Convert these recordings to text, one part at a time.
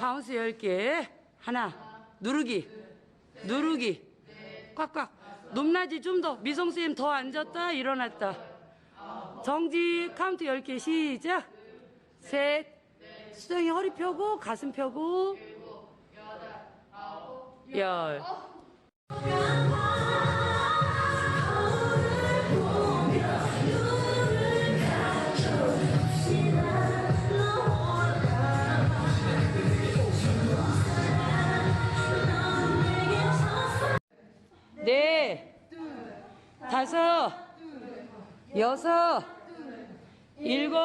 마우스 10개. 하나. 누르기. 누르기. 꽉꽉. 높낮이 좀 더. 미성쌤 더 앉았다. 일어났다. 정지. 카운트 10개. 시작. 셋. 수정이 허리 펴고 가슴 펴고. 열. 네, 다섯, 여섯, 일곱,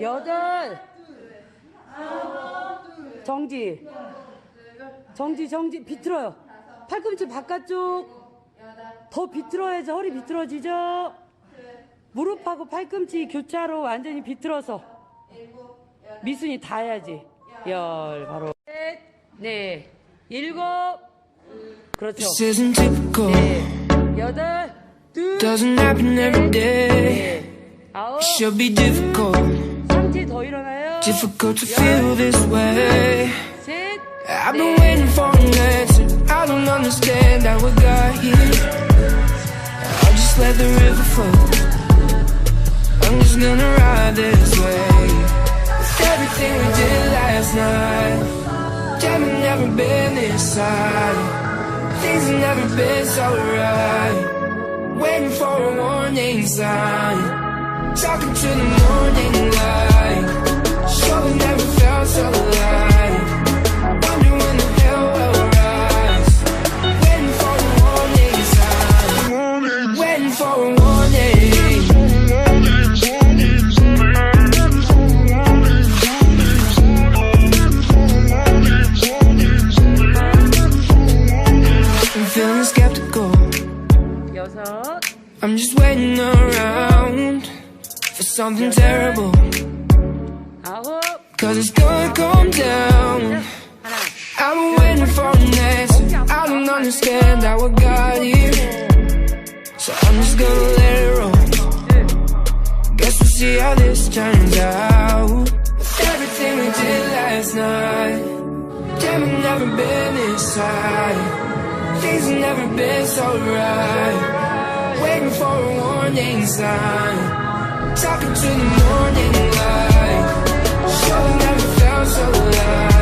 여덟, 정지, 정지, 정지, 비틀어요. 팔꿈치 바깥쪽, 더 비틀어야지 허리 비틀어지죠? 무릎하고 팔꿈치 교차로 완전히 비틀어서. 미순이 다 해야지. 열, 바로. 셋, 네, 일곱, 그렇죠. This isn't typical. 네, 여덟, 둘, Doesn't happen every day. 네, 아홉, Should be difficult. 상체 더 일어나요. Difficult to feel this way. 셋, I've been waiting for an answer. I don't understand how we got here. I'll just let the river flow. I'm just gonna ride this way. With everything we did last night. Damn, I've never been this high. Things have never been so right. Waiting for a warning sign. Talking to the morning light. Sure, we never felt so alive. Wonder when the hell will rise. Waiting for a warning sign. Waiting for a I'm just waiting around for something terrible. Cause it's gonna come down. I've been waiting for an answer. I don't understand how I got here. So I'm just gonna let it roll. Guess we'll see how this turns out. Everything we did last night, damn, I've never been this high. Things have never been so right waiting for a warning sign. Talking to the morning light. Should've never felt so alive.